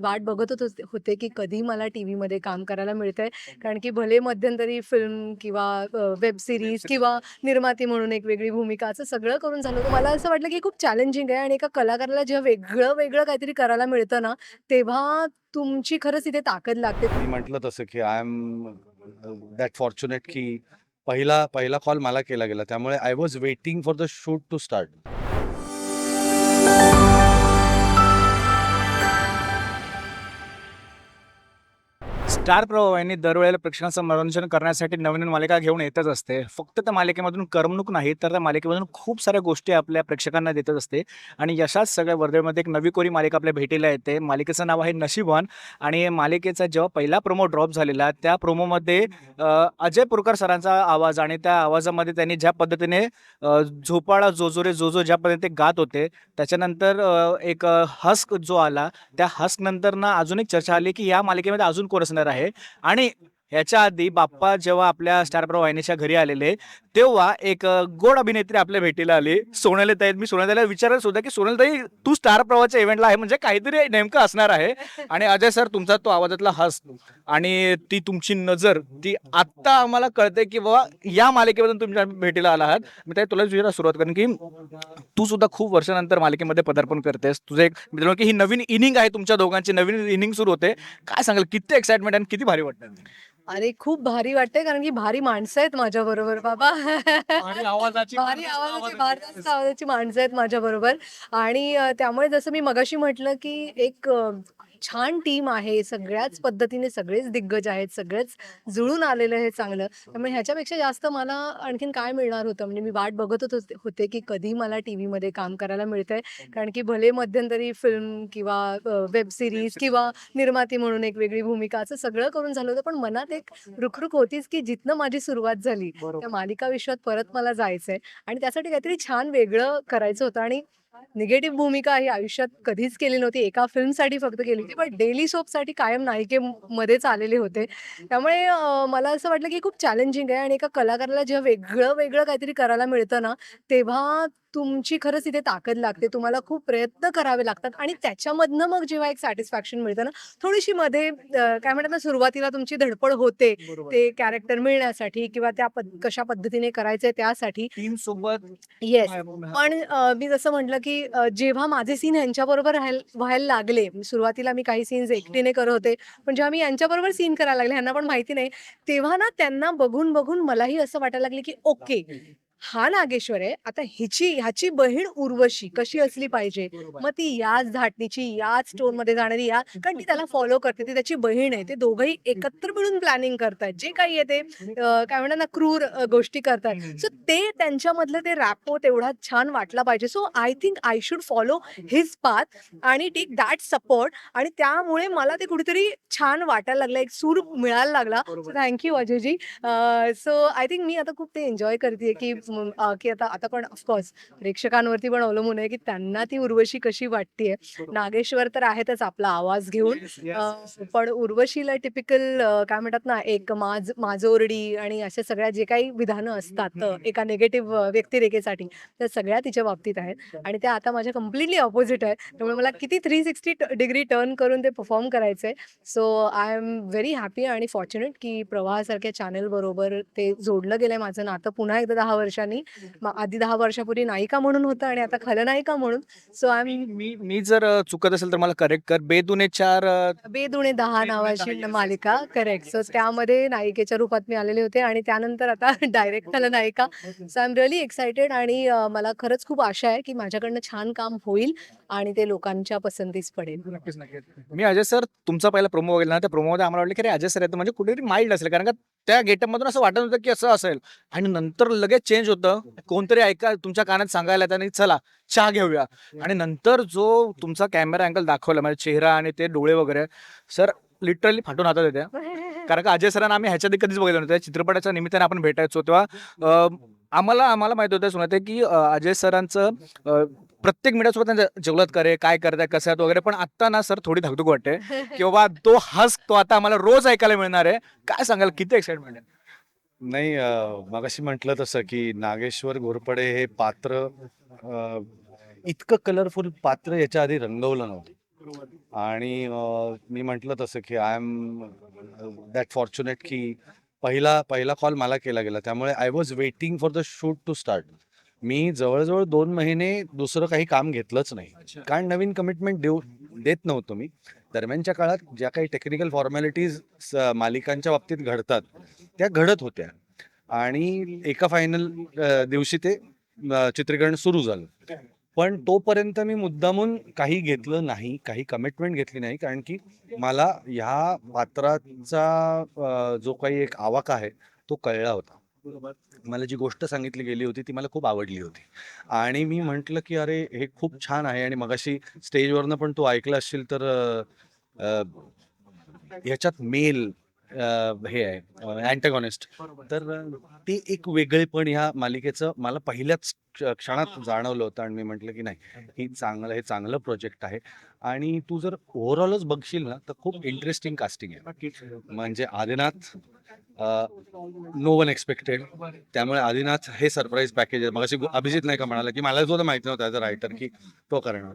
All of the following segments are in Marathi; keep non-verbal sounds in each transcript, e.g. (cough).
वाट बघत होत होते की कधी मला टी व्हीमध्ये काम करायला मिळतंय. कारण की भले मध्यंतरी फिल्म किंवा वेब सिरीज किंवा निर्माती म्हणून एक वेगळी भूमिका असं सगळं करून झालं होतं. मला असं वाटलं की खूप चॅलेंजिंग आहे आणि एका कलाकाराला जेव्हा वेगळं वेगळं काहीतरी करायला मिळतं ना तेव्हा तुमची खरंच इथे ताकद लागते. मी म्हटलं तसं की आय एम दॅट फॉर्च्युनेट की पहिला पहिला कॉल मला केला गेला. त्यामुळे I was waiting for the shoot to start star प्रभावांनी दरवेळेला प्रेक्षकांचं मनोरंजन करण्यासाठी नवीन मालिका घेऊन येतच असते. फक्त त्या मालिकेमधून करमणूक नाही तर त्या मालिकेमधून खूप साऱ्या गोष्टी आपल्या प्रेक्षकांना देतच असते. आणि यशाच सगळ्या वर्धेमध्ये एक नवी कोरी मालिका आपल्या भेटीला येते. मालिकेचं नाव आहे नशीबवान आणि मालिकेचा जेव्हा पहिला प्रोमो ड्रॉप झालेला त्या प्रोमोमध्ये अजय पुरकर सरांचा आवाज आणि त्या आवाजामध्ये त्यांनी ज्या पद्धतीने झोपाळा जोजोरे जोजो ज्या पद्धतीने ते गात होते त्याच्यानंतर एक हस्क जो आला त्या हस्क नंतर ना अजून एक चर्चा आली की या मालिकेमध्ये अजून कोण असणार आहे. आणि ह्याच्या आधी बाप्पा जेव्हा आपल्या स्टार प्रो वाहिनीच्या घरी आलेले तेव्हा एक गोड अभिनेत्री आपल्या भेटीला आली. सोनाली ताई मी सोनाली विचारलं सुद्धा की सोनाली ताई तू स्टार प्रवाच्या इव्हेंटला आहे म्हणजे काहीतरी नेमकं असणार आहे. आणि अजय सर तुमचा तो आवाजातला हस आणि ती तुमची नजर ती आत्ता आम्हाला कळते की बाबा या मालिकेमधून तुमच्या भेटीला आला आहात मी ताई तुला विचारायला सुरुवात करेन की तू सुद्धा खूप वर्षानंतर मालिकेमध्ये पदार्पण करतेस. तुझं एक मित्रांनो की ही नवीन इनिंग आहे तुमच्या दोघांची नवीन इनिंग सुरू होते. काय सांगाल किती एक्साइटमेंट आणि किती भारी वाटतं अरे खूप भारी वाटतंय कारण की भारी माणसं आहेत माझ्या बरोबर बाबा. आणि आवाजाची भारी आवाजाची (laughs) भारी जास्त आवाजाची माणसं आहेत माझ्या बरोबर आणि अ, त्यामुळे जसं मी मगाशी म्हटलं की एक अ, छान टीम आहे सगळ्याच पद्धतीने सगळेच दिग्गज आहेत सगळेच जुळून आलेलं आहे चांगलं. त्यामुळे ह्याच्यापेक्षा जास्त मला आणखीन काय मिळणार होतं? म्हणजे मी वाट बघत होत होते की कधी मला टी व्हीमध्ये काम करायला मिळतंय. कारण की भले मध्यंतरी फिल्म किंवा वेब सिरीज किंवा निर्माती म्हणून एक वेगळी भूमिका असं सगळं करून झालं होतं. पण मनात एक रुखरुख होतीच की जिथनं माझी सुरुवात झाली त्या मालिका विश्वात परत मला जायचंय. आणि त्यासाठी काहीतरी छान वेगळं करायचं होतं. आणि निगेटिव्ह भूमिका ही आयुष्यात कधीच केली नव्हती. एका फिल्मसाठी फक्त केली होती बट डेली सोपसाठी कायम नायिकेमध्येच आलेले होते. त्यामुळे मला असं वाटलं की खूप चॅलेंजिंग आहे आणि एका कलाकाराला जेव्हा वेगळं वेगळं काहीतरी करायला मिळतं ना तेव्हा तुमची खरंच इथे ताकद लागते. तुम्हाला खूप प्रयत्न करावे लागतात आणि त्याच्यामधनं मग जेव्हा एक सॅटिस्फॅक्शन मिळतं ना थोडीशी मध्ये काय म्हणतात ना सुरुवातीला तुमची धडपड होते ते कॅरेक्टर मिळण्यासाठी किंवा त्या कशा पद्धतीने करायचंय त्यासाठी. सोबत येस पण मी जसं म्हटलं की जेव्हा माझे सीन ह्यांच्याबरोबर राहायला व्हायला लागले सुरुवातीला मी काही सीन्स एकटीने करत होते पण जेव्हा मी यांच्याबरोबर सीन करायला लागले ह्यांना पण माहिती नाही तेव्हा ना त्यांना बघून बघून मलाही असं वाटायला लागले की ओके हा नागेश्वर आहे. आता हिची ह्याची बहीण उर्वशी कशी असली पाहिजे? मग ती याच धाटणीची याच टोनमध्ये जाणारी या (laughs) कारण ती त्याला फॉलो करते. ती त्याची बहीण आहे. ते दोघंही एकत्र मिळून प्लॅनिंग करतायत. जे काही आहे ते काय म्हणतात ना क्रूर गोष्टी करतायत. सो ते त्यांच्यामधलं ते रॅपो तेवढा छान वाटला पाहिजे. So I think I should follow his path आणि टेक दॅट सपोर्ट आणि त्यामुळे मला ते कुठेतरी छान वाटायला लागलं. एक सूर मिळायला लागला. Thank you Ajayji. So I think मी आता खूप ते एन्जॉय करते की अ, की आता आता पण ऑफकोर्स प्रेक्षकांवरती पण अवलंबून आहे की त्यांना ती उर्वशी कशी वाटतेय. नागेश्वर तर आहेतच आपला आवाज घेऊन. अ, पण उर्वशीला टिपिकल काय म्हणतात ना एक माज माजोरडी आणि अशा सगळ्या जे काही विधानं असतात अ, एका निगेटिव्ह व्यक्तिरेखेसाठी त्या सगळ्या तिच्या बाबतीत आहेत. आणि त्या आता माझ्या कम्प्लिटली ऑपोजिट आहे त्यामुळे मला किती थ्री सिक्स्टी डिग्री टर्न करून ते परफॉर्म करायचंय. So I am very happy आणि फॉर्च्युनेट की प्रवाहासारख्या चॅनल बरोबर ते जोडलं गेलंय माझं नातं. पुन्हा एकदा दहा वर्षांनी. आधी दहा वर्षापूर्वी नायिका म्हणून होतं आणि आता खलनायिका म्हणून. सो आय मी मी जर चुकत असेल तर मला करेक्ट कर. बेदुने चार अ, बेदुणे दहा नावाची मालिका. Correct so. त्यामध्ये नायिकेच्या रूपात मी आलेले होते आणि त्यानंतर आता डायरेक्ट झालं नायिका so I am really excited आणि मला खरंच खूप आशा आहे की माझ्याकडनं छान काम होईल आणि ते लोकांच्या पसंतीस पडेल. नक्कीच नक्कीच. मी अजय सर तुमचा पहिला प्रोमो बघितला ना त्या प्रोमोमध्ये आम्हाला वाटलं की अजय सर म्हणजे कुठेतरी माइल्ड असेल. कारण का त्या गेटअप मधून असं वाटत होतं की असं असेल. आणि नंतर लगेच चेंज होतं. कोणतरी ऐका तुमच्या कानात सांगायला येतं आणि चला चहा घेऊया. आणि नंतर जो तुमचा कॅमेरा अँगल दाखवला म्हणजे चेहरा आणि ते डोळे वगैरे सर लिटरली फाटून हातात येत्या कारण का अजय सरांना आम्ही ह्याच्या कधीच बघितलं नव्हतं. चित्रपटाच्या निमित्ताने आपण भेटायचो तेव्हा आम्हाला आम्हाला माहीत होतं सुनते की अजय सरांचं प्रत्येक मीडियासोबत त्यांचं जेवलात करे काय करताय कसं वगैरे पण आता ना सर थोडी धाकधूक वाटते. (laughs) की बाबा तो हस तो आता आम्हाला रोज ऐकायला मिळणार आहे. काय सांगाल किती एक्साइटमेंट आहे. नाही अं, मगाशी म्हटलं तसं की नागेश्वर घोरपडे हे पात्र अं, इतकं कलरफुल पात्र याच्या आधी रंगवलं नव्हतं. आणि अं, मी म्हटलं तसं की आय एम दॅट फॉर्च्युनेट की पहिला पहिला कॉल मला केला गेला. त्यामुळे I was waiting for the shoot to start मी जवळजवळ दोन महिने दुसरं काही काम घेतलंच नाही. कारण नवीन कमिटमेंट देऊ देत नव्हतो मी. दरम्यानच्या काळात ज्या काही टेक्निकल फॉर्मॅलिटीज मालिकांच्या बाबतीत घडतात त्या घडत होत्या. आणि एका फायनल दिवशी ते चित्रीकरण सुरू झालं. पण तोपर्यंत मी मुद्दामून काही घेतलं नाही काही कमिटमेंट घेतली नाही कारण की मला ह्या पात्राचा जो काही एक आवाका आहे तो कळला होता. मला जी गोष्ट सांगितली गेली होती ती मला खूप आवडली होती. आणि मी म्हटलं की अरे हे खूप छान आहे. आणि मगाशी स्टेजवरनं पण तू ऐकलं असशील तर ह्याच्यात मेल हे आहे अँटॅगॉनिस्ट तर ती ते एक वेगळेपण ह्या मालिकेचं मला पहिल्याच क्षणात जाणवलं होतं आणि मी म्हटलं की नाही ही चांगलं हे चांगलं प्रोजेक्ट आहे आणि तू जर ओव्हरऑलच बघशील ना तर खूप इंटरेस्टिंग कास्टिंग आहे. म्हणजे आदिनाथ नो वन एक्सपेक्टेड त्यामुळे आदिनाथ हे सरप्राईज पॅकेज आहे. मग अभिजित नाही का म्हणाला की मला सुद्धा माहिती नव्हतं ॲज अ रायटर की तो करणार.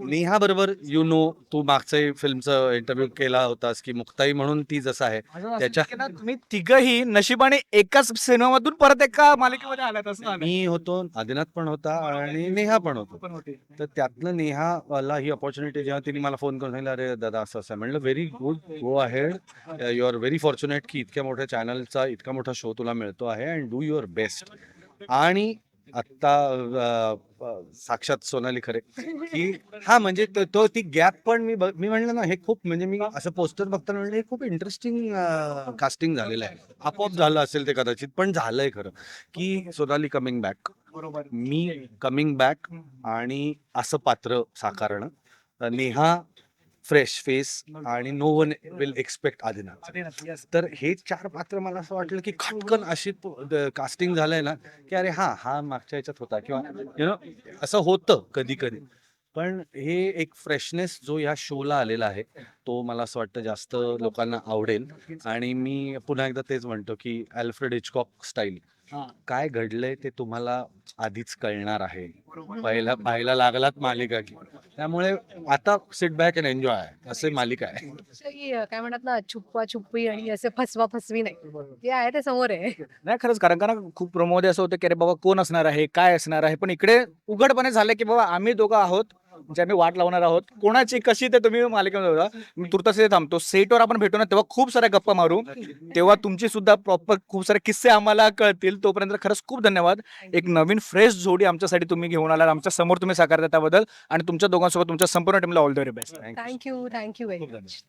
नेहा बरोबर यू नो तू मागच्याही फिल्मचा इंटरव्ह्यू केला होतास की मुक्ताई म्हणून ती जसं आहे त्याच्या- तुम्ही तिघही नशिबाने एकाच सिनेमातून परत एका मालिकेमध्ये आल्यात असं. मी होतो आदिनाथ पण होता आणि नेहा पण होतो. पण होते. तर त्यातनं नेहाला ही अपॉर्च्युनिटी जेव्हा तिने मला फोन करून सांगितलं अरे दादा असं असं. आहे." म्हणलं very good go ahead you are very fortunate की इतक्या मोठ्या चॅनलचा इतका मोठा शो तुला मिळतो आहे अँड डू युअर बेस्ट आणि आत्ता अं, अं, साक्षात सोनाली खरे की हा म्हणजे तो- तो ती गॅप पण मी बघ- मी म्हणलं ना हे खूप म्हणजे मी असं पोस्टर बघताना म्हणलं हे खूप इंटरेस्टिंग कास्टिंग झालेलं आहे. आपोआप झालं असेल ते कदाचित पण झालंय खरं. की सोनाली कमिंग बॅक बरोबर. मी कमिंग बॅक आणि असं पात्र साकारणं. नेहा फ्रेश फेस आणि no one will expect Adinath. तर हे चार पात्र मला असं वाटलं की खटकन अशी कास्टिंग झालंय ना की अरे हा हा मागच्या ह्याच्यात होता किंवा यु नो असं होतं कधी कधी पण हे एक फ्रेशनेस जो या शोला आलेला आहे तो मला असं वाटतं जास्त लोकांना आवडेल. आणि मी पुन्हा एकदा तेच म्हणतो की अल्फ्रेड हिचकॉक स्टाईल. काय घडलंय ते तुम्हाला आधीच कळणार आहे. पहिला पाहायला लागलात मालिका की. त्यामुळे आता सिट बॅक अँड एन्जॉय असे मालिका आहे. ही, काय म्हणतात ना छुप्पा छुप्पी आणि असे फसवा फसवी नाही. जे आहे ते समोर आहे. नाही खरंच कारण का ना खूप प्रमोद असं होतं की अरे बाबा कोण असणार आहे? काय असणार आहे? पण इकडे उघडपणे झालं की बाबा आम्ही दोघं आहोत. म्हणजे आम्ही वाट लावणार आहोत कोणाची कशी ते तुम्ही मालिकेमध्ये मी तुर्तास थांबतो. सेटवर आपण भेटू ना तेव्हा खूप साऱ्या गप्पा मारू. तेव्हा तुमची सुद्धा प्रॉपर खूप सारे किस्से आम्हाला कळतील. तोपर्यंत खरंच खूप धन्यवाद. एक नवीन फ्रेश जोडी आमच्यासाठी तुम्ही घेऊन आलात. आमच्यासमोर तुम्ही साकारता त्याबद्दल. आणि तुमच्या दोघांसोबत तुमच्या संपूर्ण टीमला all the very best. Thank you thank you very much